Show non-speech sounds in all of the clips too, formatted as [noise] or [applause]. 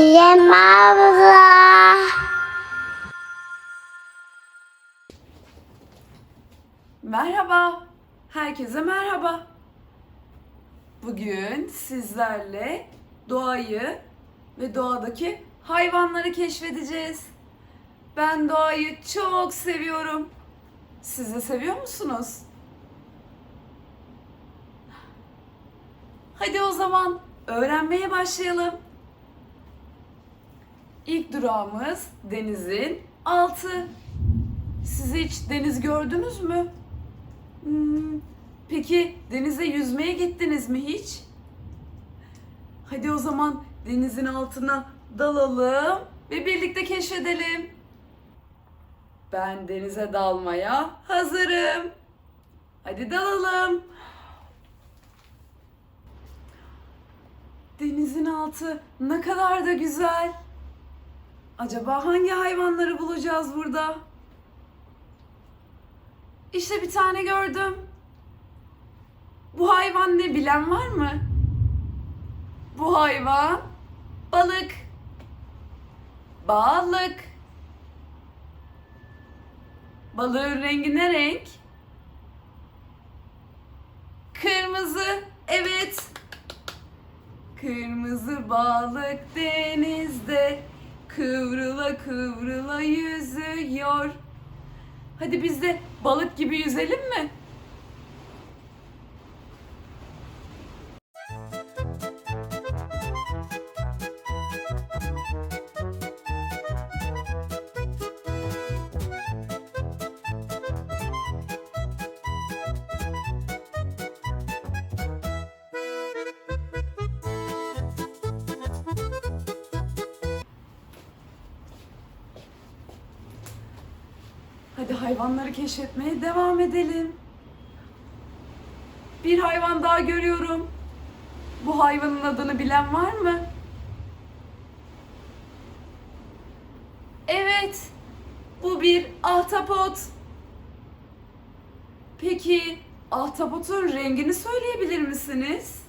Yem abla. Merhaba. Herkese merhaba. Bugün sizlerle doğayı ve doğadaki hayvanları keşfedeceğiz. Ben doğayı çok seviyorum. Siz de seviyor musunuz? Hadi o zaman öğrenmeye başlayalım. İlk durağımız denizin altı. Siz hiç deniz gördünüz mü? Hmm, Peki denize yüzmeye gittiniz mi hiç? Hadi o zaman denizin altına dalalım ve birlikte keşfedelim. Ben denize dalmaya hazırım. Hadi dalalım. Denizin altı ne kadar da güzel. Acaba hangi hayvanları bulacağız burada? İşte bir tane gördüm. Bu hayvan ne bilen var mı? Bu hayvan balık. Balık. Balığın rengi ne renk? Kırmızı. Evet. Kırmızı balık denizde kıvrıla kıvrıla yüzüyor. Hadi biz de balık gibi yüzelim mi? Hayvanları keşfetmeye devam edelim. Bir hayvan daha görüyorum. Bu hayvanın adını bilen var mı? Evet. Bu bir ahtapot. Peki ahtapotun rengini söyleyebilir misiniz?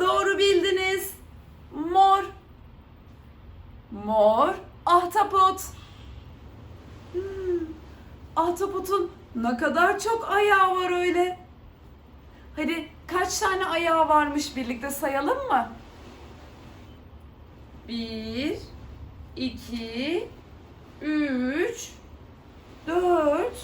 Doğru bildiniz. Mor. Mor ahtapot. Hmm, ahtapotun ne kadar çok ayağı var öyle. Hadi kaç tane ayağı varmış birlikte sayalım mı? Bir, iki, üç, dört,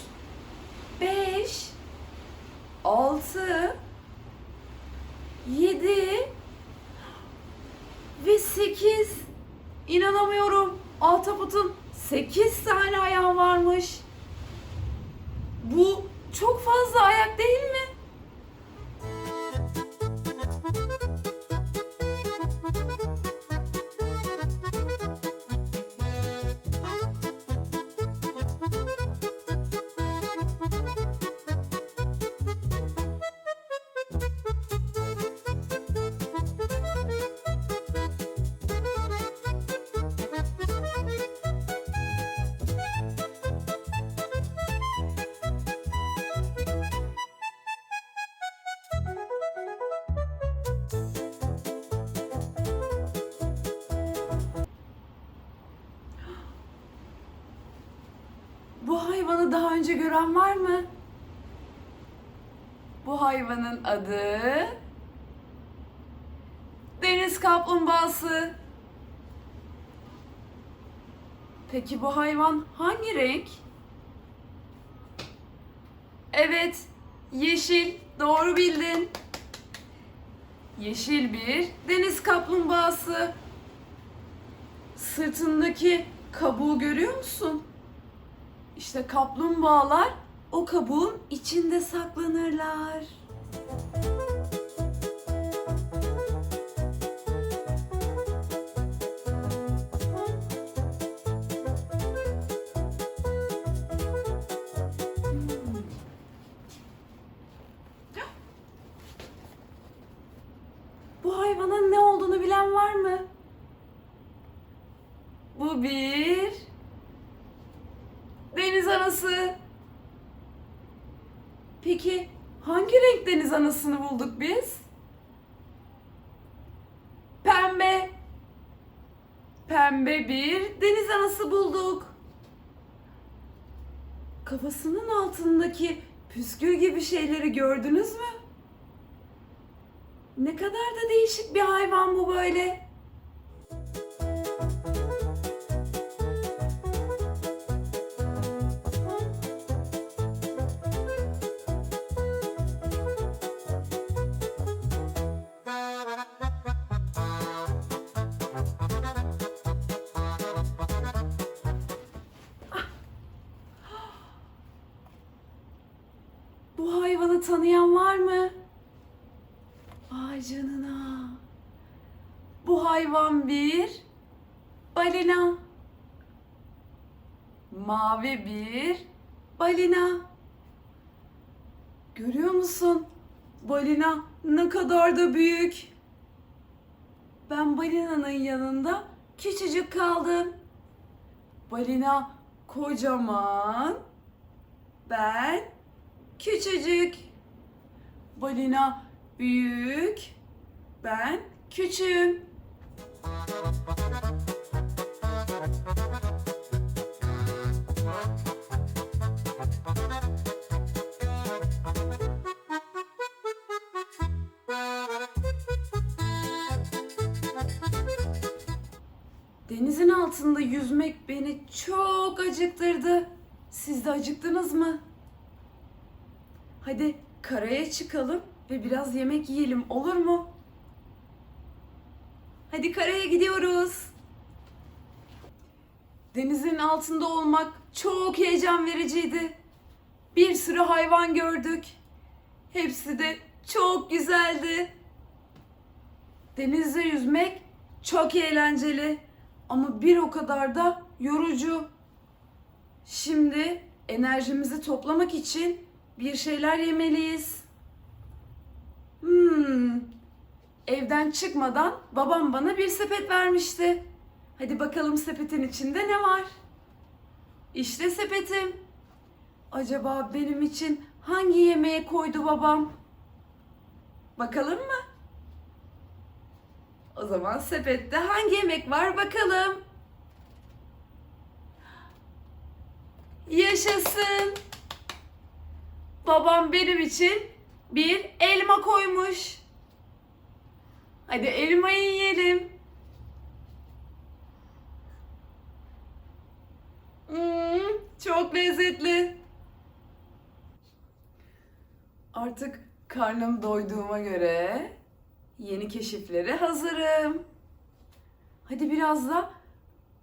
hayvanı daha önce gören var mı? Bu hayvanın adı deniz kaplumbağası. Peki bu hayvan hangi renk? Evet, yeşil. Doğru bildin. Yeşil bir deniz kaplumbağası. Sırtındaki kabuğu görüyor musun? İşte kaplumbağalar o kabuğun içinde saklanırlar. Bulduk. Kafasının altındaki püskül gibi şeyleri gördünüz mü? Ne kadar da değişik bir hayvan bu böyle. Mavi bir balina. Görüyor musun? Balina ne kadar da büyük. Ben balinanın yanında küçücük kaldım. Balina kocaman. Ben küçücük. Balina büyük. Ben küçüğüm. Denizin altında yüzmek beni çok acıktırdı. Siz de acıktınız mı? Hadi karaya çıkalım ve biraz yemek yiyelim olur mu? Hadi karaya gidiyoruz. Denizin altında olmak çok heyecan vericiydi. Bir sürü hayvan gördük. Hepsi de çok güzeldi. Denizde yüzmek çok eğlenceli ama bir o kadar da yorucu. Şimdi enerjimizi toplamak için bir şeyler yemeliyiz. Hmm. Evden çıkmadan babam bana bir sepet vermişti. Hadi bakalım sepetin içinde ne var? İşte sepetim. Acaba benim için hangi yemeğe koydu babam? Bakalım mı? O zaman sepette hangi yemek var bakalım. Yaşasın. Babam benim için bir elma koymuş. Hadi elmayı yiyelim. Hmm, çok lezzetli. Artık karnım doyduğuma göre yeni keşiflere hazırım. Hadi biraz da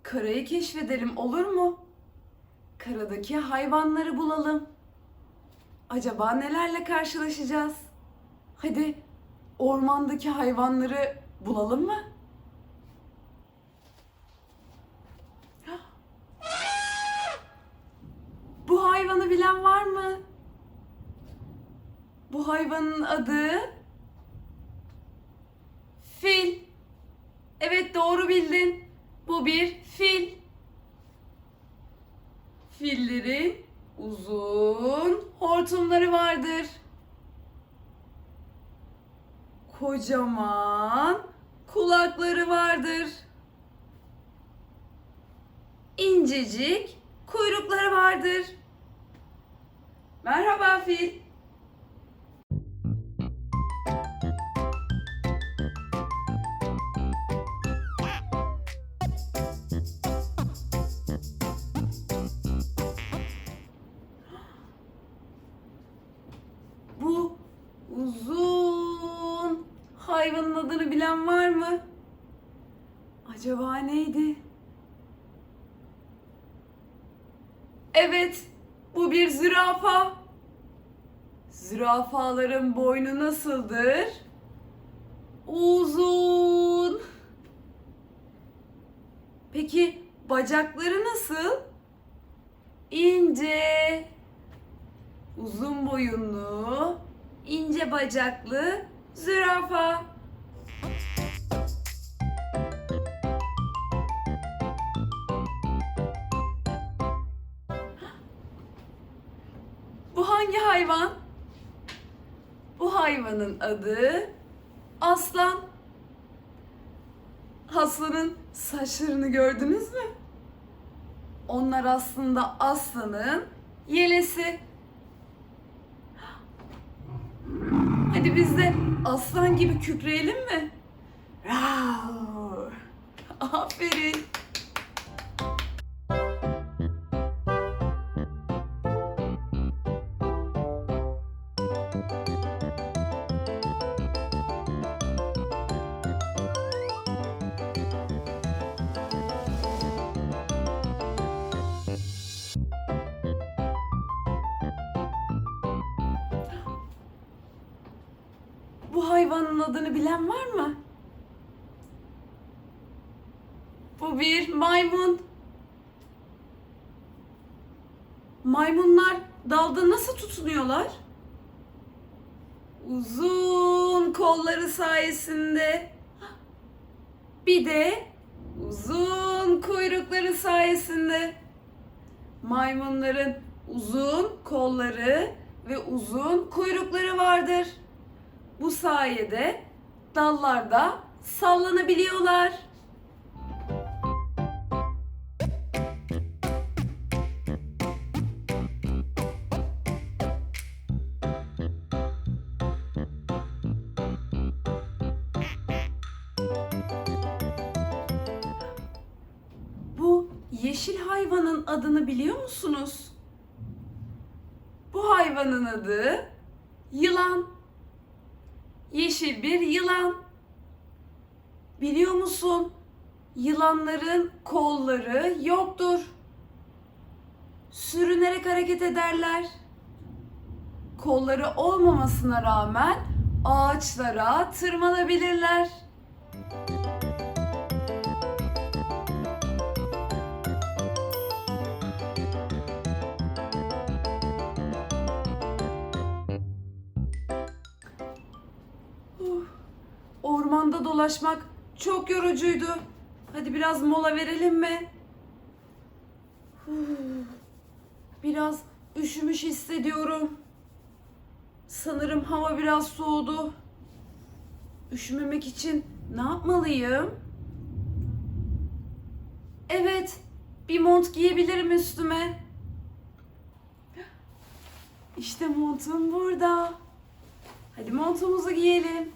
karayı keşfedelim olur mu? Karadaki hayvanları bulalım. Acaba nelerle karşılaşacağız? Hadi ormandaki hayvanları bulalım mı? [gasps] Bu hayvanı bilen var mı? Bu hayvanın adı fil. Evet doğru bildin. Bu bir fil. Fillerin uzun hortumları vardır. Kocaman kulakları vardır. İncecik kuyrukları vardır. Merhaba fil. Acaba neydi? Evet, bu bir zürafa. Zürafaların boynu nasıldır? Uzun. Peki bacakları nasıl? İnce. Uzun boyunlu, ince bacaklı zürafa. Hayvan? Bu hayvanın adı aslan. Aslanın saçlarını gördünüz mü? Onlar aslında aslanın yelesi. Hadi biz de aslan gibi kükreyelim mi? Aferin. Uzun kolları sayesinde. Bir de uzun kuyrukları sayesinde. Maymunların uzun kolları ve uzun kuyrukları vardır. Bu sayede dallarda sallanabiliyorlar. Hayvanın adını biliyor musunuz? Bu hayvanın adı yılan. Yeşil bir yılan. Biliyor musun? Yılanların kolları yoktur. Sürünerek hareket ederler. Kolları olmamasına rağmen ağaçlara tırmanabilirler. Ormanda dolaşmak çok yorucuydu. Hadi biraz mola verelim mi? [sighs] Biraz üşümüş hissediyorum. Sanırım hava biraz soğudu. Üşümemek için ne yapmalıyım? Evet, bir mont giyebilirim üstüme. İşte montum burada. Hadi montumuzu giyelim.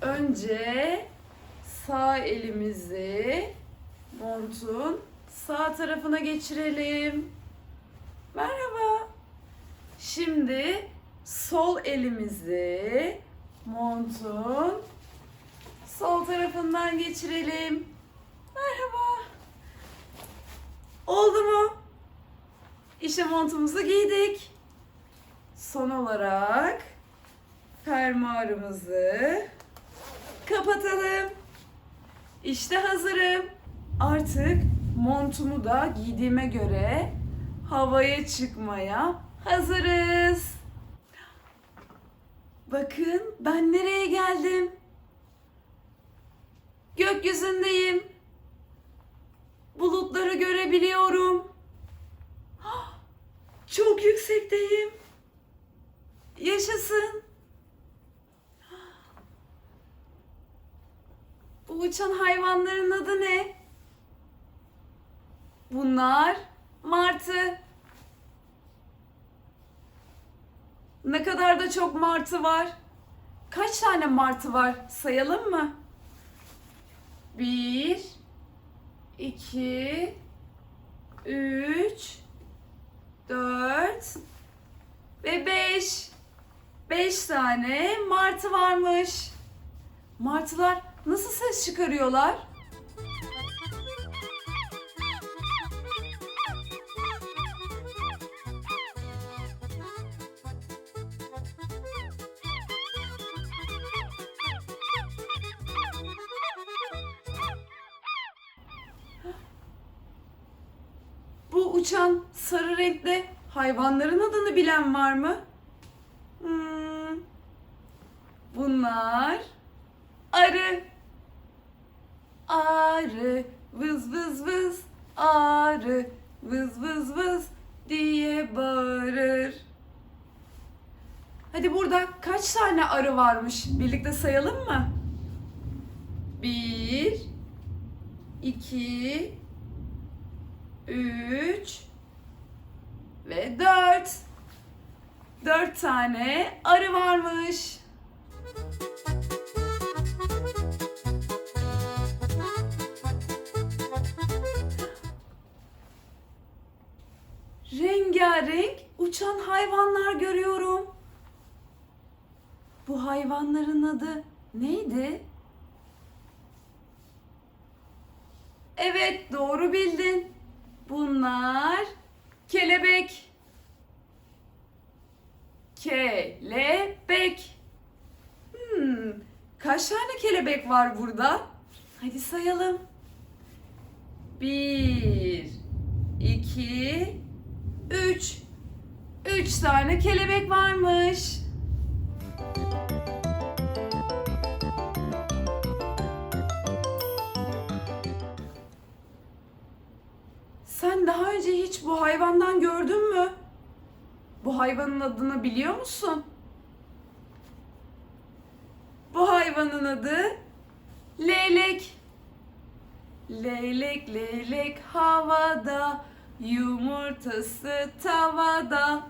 Önce sağ elimizi montun sağ tarafına geçirelim. Merhaba. Şimdi sol elimizi montun sol tarafından geçirelim. Merhaba. Oldu mu? İşte montumuzu giydik. Son olarak fermuarımızı kapatalım. İşte hazırım. Artık montumu da giydiğime göre havaya çıkmaya hazırız. Bakın ben nereye geldim? Gökyüzündeyim. Bulutları görebiliyorum. [gasps] Çok yüksekteyim. Yaşasın. Bu uçan hayvanların adı ne? Bunlar martı. Ne kadar da çok martı var. Kaç tane martı var sayalım mı? Bir, iki, üç, dört ve beş. Beş tane martı varmış. Martılar nasıl ses çıkarıyorlar? Bu uçan sarı renkli hayvanların adını bilen var mı? Hmm. Bunlar arı. Arı vız vız vız arı vız vız vız diye bağırır. Hadi burada kaç tane arı varmış? Birlikte sayalım mı? Bir, iki, üç ve dört. Dört tane arı varmış. Rengarenk uçan hayvanlar görüyorum. Bu hayvanların adı neydi? Evet, doğru bildin. Bunlar kelebek. Kelebek. Hmm, kaç tane kelebek var burada? Hadi sayalım. Bir, iki, üç. Üç tane kelebek varmış. Sen daha önce hiç bu hayvandan gördün mü? Bu hayvanın adını biliyor musun? Bu hayvanın adı leylek. Leylek leylek havada, yumurtası tavada.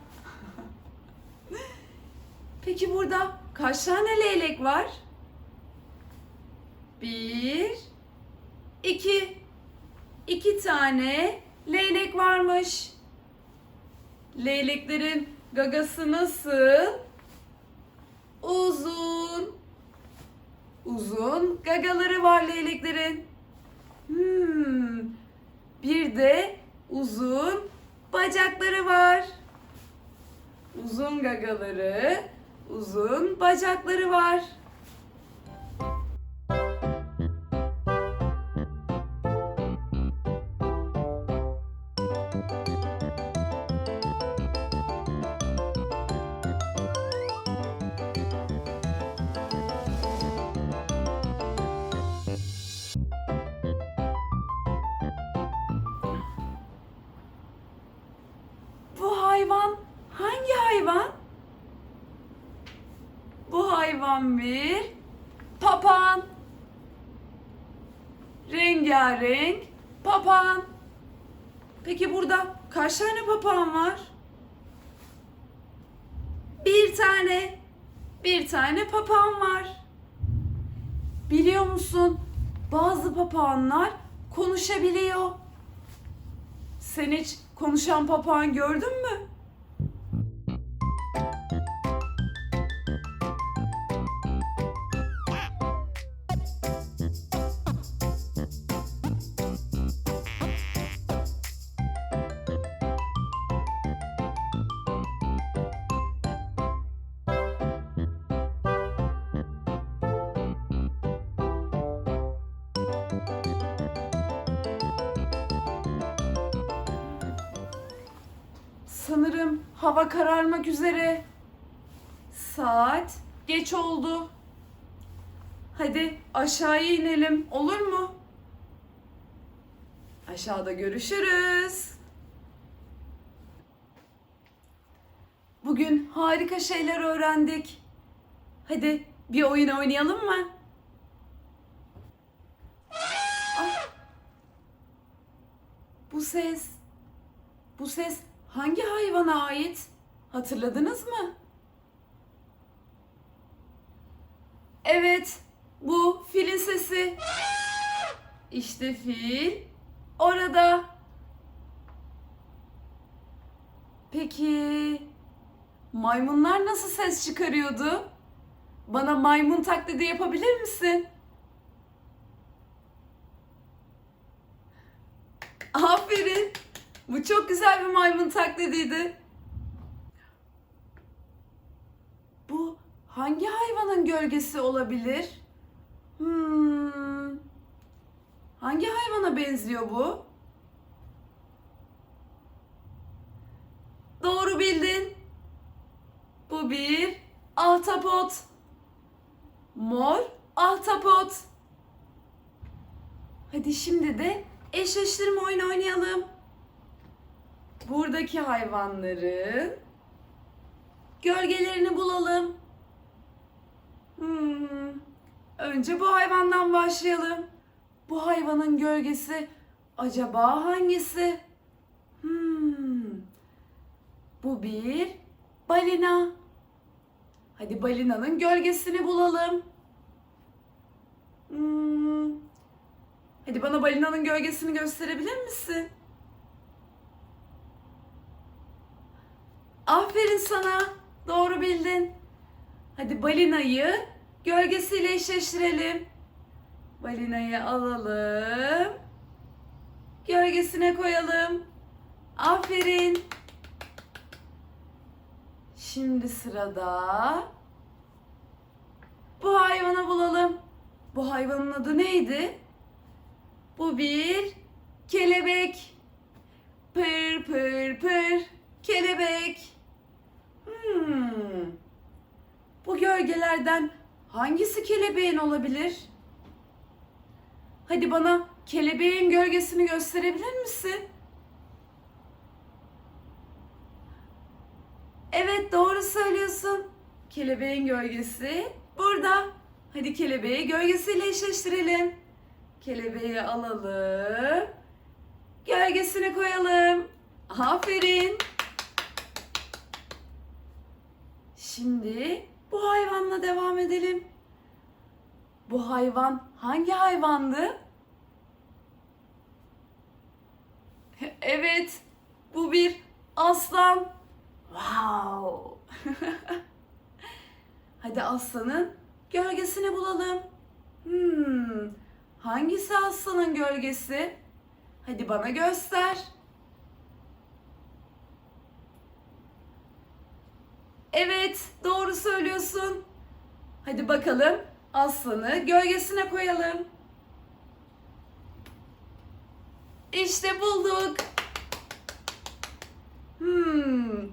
Peki burada kaç tane leylek var? Bir, iki, iki tane leylek varmış. Leyleklerin gagası nasıl? Uzun. Uzun gagaları var leyleklerin. Hmm. Bir de uzun bacakları var. Uzun gagaları, uzun bacakları var. Rengarenk papağan. Peki burada kaç tane papağan var? Bir tane. Bir tane papağan var. Biliyor musun? Bazı papağanlar konuşabiliyor. Sen hiç konuşan papağan gördün mü? Sanırım hava kararmak üzere. Saat geç oldu. Hadi aşağıya inelim olur mu? Aşağıda görüşürüz. Bugün harika şeyler öğrendik. Hadi bir oyun oynayalım mı? Ah! Bu ses bu ses hangi hayvana ait? Hatırladınız mı? Evet, bu filin sesi. İşte fil orada. Peki maymunlar nasıl ses çıkarıyordu? Bana maymun taklidi yapabilir misin? Aferin. Bu çok güzel bir maymun taklidiydi. Bu hangi hayvanın gölgesi olabilir? Hmm. Hangi hayvana benziyor bu? Doğru bildin. Bu bir ahtapot. Mor ahtapot. Hadi şimdi de eşleştirme oyunu oynayalım. Buradaki hayvanların gölgelerini bulalım. Hmm. Önce bu hayvandan başlayalım. Bu hayvanın gölgesi acaba hangisi? Hmm. Bu bir balina. Hadi balinanın gölgesini bulalım. Hmm. Hadi bana balinanın gölgesini gösterebilir misin? Aferin sana. Doğru bildin. Hadi balinayı gölgesiyle eşleştirelim. Balinayı alalım. Gölgesine koyalım. Aferin. Şimdi sırada bu hayvanı bulalım. Bu hayvanın adı neydi? Bu bir kelebek. Pır pır pır kelebek. Hmm. Bu gölgelerden hangisi kelebeğin olabilir? Hadi bana kelebeğin gölgesini gösterebilir misin? Evet doğru söylüyorsun. Kelebeğin gölgesi burada. Hadi kelebeği gölgesiyle eşleştirelim. Kelebeği alalım. Gölgesine koyalım. Aferin. Şimdi bu hayvanla devam edelim. Bu hayvan hangi hayvandı? [laughs] Evet, bu bir aslan. Wow. [laughs] Hadi aslanın gölgesini bulalım. Hmm, hangisi aslanın gölgesi? Hadi bana göster. Evet, doğru söylüyorsun. Hadi bakalım aslanı gölgesine koyalım. İşte bulduk. Hmm.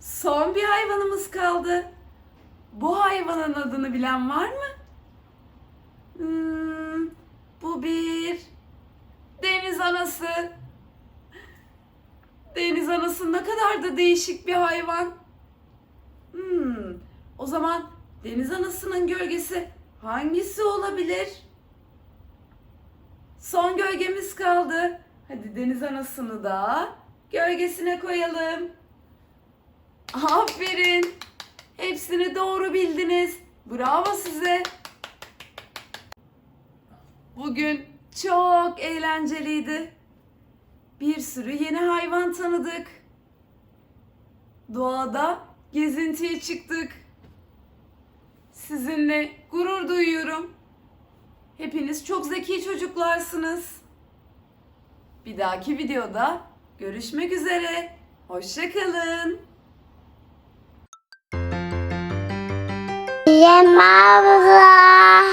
Son bir hayvanımız kaldı. Bu hayvanın adını bilen var mı? Hmm, bu bir deniz anası. Deniz anası ne kadar da değişik bir hayvan. Hmm, o zaman deniz anasının gölgesi hangisi olabilir? Son gölgemiz kaldı. Hadi deniz anasını da gölgesine koyalım. Aferin. Hepsini doğru bildiniz. Bravo size. Bugün çok eğlenceliydi. Bir sürü yeni hayvan tanıdık. Doğada gezintiye çıktık. Sizinle gurur duyuyorum. Hepiniz çok zeki çocuklarsınız. Bir dahaki videoda görüşmek üzere. Hoşçakalın. Yem abla.